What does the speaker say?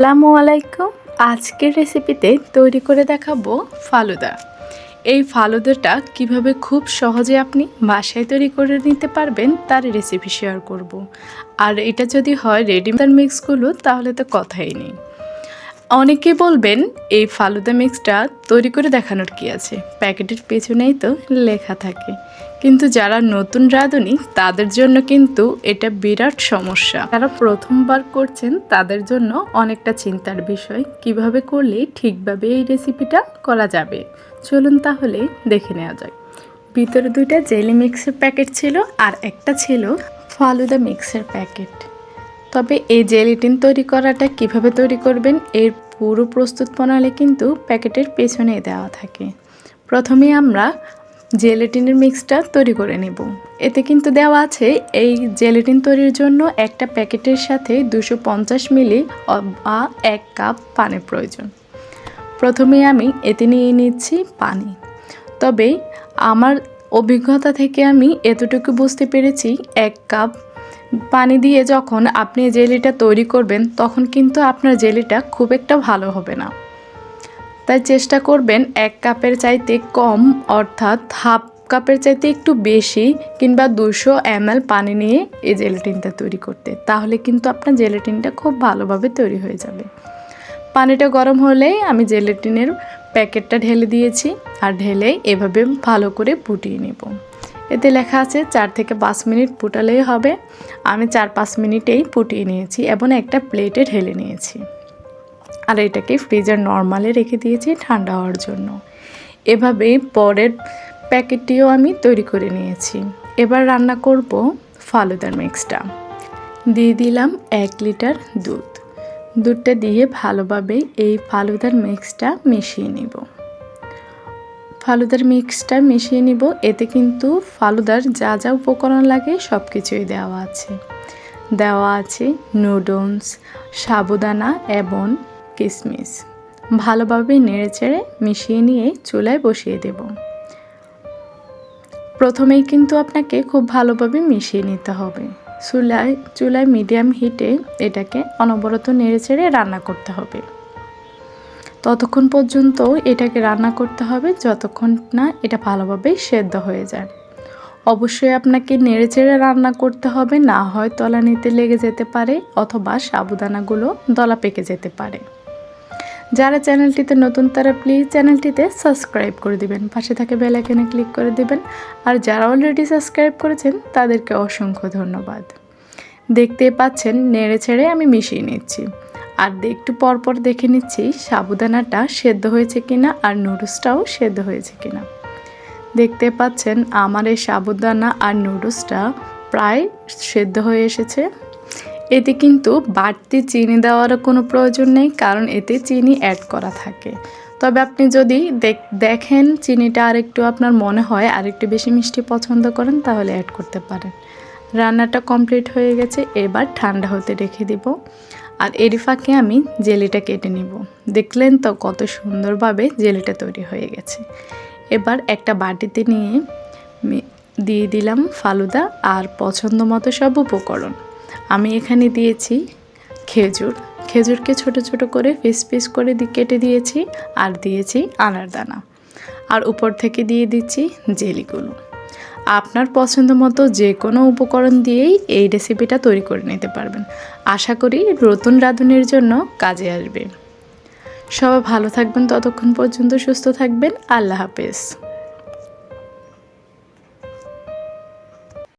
আসসালামু আলাইকুম। আজকের রেসিপিতে তৈরি করে দেখাবো ফালুদা। এই ফালুদাটা কীভাবে খুব সহজে আপনি বাসায় তৈরি করে নিতে পারবেন তার রেসিপি শেয়ার করব। আর এটা যদি হয় রেডিমেড মিক্সগুলো তাহলে তো কথাই নেই। অনেকে বলবেন, এই ফালুদা মিক্সটা তৈরি করে দেখানোর কি আছে? প্যাকেটের পেছনেই তো লেখা থাকে। কিন্তু যারা নতুন রাঁধুনি, তাদের জন্য কিন্তু এটা বিরাট সমস্যা। যারা প্রথমবার করছেন, তাদের জন্য অনেকটা চিন্তার বিষয়, কীভাবে করলে ঠিকভাবে এই রেসিপিটা করা যাবে। চলুন তাহলে দেখে নেওয়া যাক। ভিতরে দুইটা জেলি মিক্সের প্যাকেট ছিল আর একটা ছিল ফালুদা মিক্সের প্যাকেট তবে এই জেলিটিন তৈরি করাটা কীভাবে তৈরি করবেন, এর পুরো প্রস্তুত প্রণালী কিন্তু প্যাকেটের পেছনে দেওয়া থাকে। প্রথমে আমরা জেলেটিনের মিক্সটা তৈরি করে নেব। এতে কিন্তু দেওয়া আছে এই জেলেটিন তৈরির জন্য একটা প্যাকেটের সাথে দুশো মিলি বা এক কাপ পানির প্রয়োজন। প্রথমে আমি এতে নিয়ে নিচ্ছি পানি। তবে আমার অভিজ্ঞতা থেকে আমি এতটুকু বুঝতে পেরেছি, এক কাপ পানি দিয়ে যখন আপনি জেলিটা তৈরি করবেন, তখন কিন্তু আপনার জেলিটা খুব একটা ভালো হবে না। তাই চেষ্টা করবেন এক কাপের চাইতে কম, অর্থাৎ হাফ কাপের চাইতে একটু বেশি কিংবা দুশো এম পানি নিয়ে এই জেলেটিনটা তৈরি করতে। তাহলে কিন্তু আপনার জেলেটিনটা খুব ভালোভাবে তৈরি হয়ে যাবে। পানিটা গরম হলে আমি জেলেটিনের প্যাকেটটা ঢেলে দিয়েছি আর ঢেলে এভাবে ভালো করে ফুটিয়ে নেব। এতে লেখা আছে চার থেকে পাঁচ মিনিট ফুটালেই হবে। আমি চার পাঁচ মিনিটেই ফুটিয়ে নিয়েছি এবং একটা প্লেটে ঢেলে নিয়েছি। আর এটাকে ফ্রিজার নর্মালে রেখে দিয়েছি ঠান্ডা হওয়ার জন্য। এভাবে পরের প্যাকেটটিও আমি তৈরি করে নিয়েছি। এবার রান্না করব ফালুদার মিক্সটা দিয়ে দিলাম এক লিটার দুধ। দুধটা দিয়ে ভালোভাবে এই ফালুদার মিক্সটা মিশিয়ে নিব। ফালুদার মিক্সটা মিশিয়ে নিব, এতে কিন্তু ফালুদার যা যা উপকরণ লাগে সব কিছুই দেওয়া আছে। দেওয়া আছে নুডলস সাবুদানা এবং কিশমিশ ভালোভাবে নেড়েচেড়ে মিশিয়ে নিয়ে চুলায় বসিয়ে দেব। প্রথমেই কিন্তু আপনাকে খুব ভালোভাবে মিশিয়ে নিতে হবে। চুলায় চুলায় মিডিয়াম হিটে এটাকে অনবরত নেড়েচেড়ে রান্না করতে হবে। ততক্ষণ পর্যন্ত এটাকে রান্না করতে হবে যতক্ষণ না এটা ভালোভাবে সেদ্ধ হয়ে যায়। অবশ্যই আপনাকে নেড়েচেড়ে রান্না করতে হবে, না হয় তলা নিতে লেগে যেতে পারে অথবা সাবুদানাগুলো দলা পেকে যেতে পারে। যারা চ্যানেলটিতে নতুন, তারা প্লিজ চ্যানেলটিতে সাবস্ক্রাইব করে দিবেন। পাশে থাকে বেল আইকনে ক্লিক করে দিবেন। আর যারা অলরেডি সাবস্ক্রাইব করেছেন, তাদেরকে অসংখ্য ধন্যবাদ। দেখতে পাচ্ছেন, নেড়ে ছেড়ে আমি মিশিয়ে নিচ্ছি। আর একটু পরপর দেখে নিচ্ছি, সাবুদানাটা সেদ্ধ হয়েছে কিনা আর নুডলসটাও সেদ্ধ হয়েছে কিনা। দেখতে পাচ্ছেন, আমার এই সাবুদানা আর নুডলসটা প্রায় সেদ্ধ হয়ে এসেছে। এতে কিন্তু বাড়তি চিনি দেওয়ারও কোনো প্রয়োজন নেই, কারণ এতে চিনি অ্যাড করা থাকে। তবে আপনি যদি দেখেন চিনিটা আরেকটু আপনার মনে হয় আরেকটু বেশি মিষ্টি পছন্দ করেন, তাহলে অ্যাড করতে পারেন। রান্নাটা কমপ্লিট হয়ে গেছে, এবার ঠান্ডা হতে রেখে দিব। আর এর ফাঁকে আমি জেলিটা কেটে নিব। দেখলেন তো কত সুন্দরভাবে জেলিটা তৈরি হয়ে গেছে। এবার একটা বাটিতে নিয়ে দিয়ে দিলাম ফালুদা আর পছন্দ মতো সব উপকরণ। আমি এখানে দিয়েছি খেজুর। খেজুরকে ছোট ছোট করে পিস পিস করে কেটে দিয়েছি আর দিয়েছি আনার দানা। আর উপর থেকে দিয়ে দিচ্ছি জেলিগুলো। আপনার পছন্দ মতো যে কোনো উপকরণ দিয়েই এই রেসিপিটা তৈরি করে নিতে পারবেন। আশা করি নতুন রাঁধুনির জন্য কাজে আসবে। সবাই ভালো থাকবেন, ততক্ষণ পর্যন্ত সুস্থ থাকবেন। আল্লাহ হাফেজ।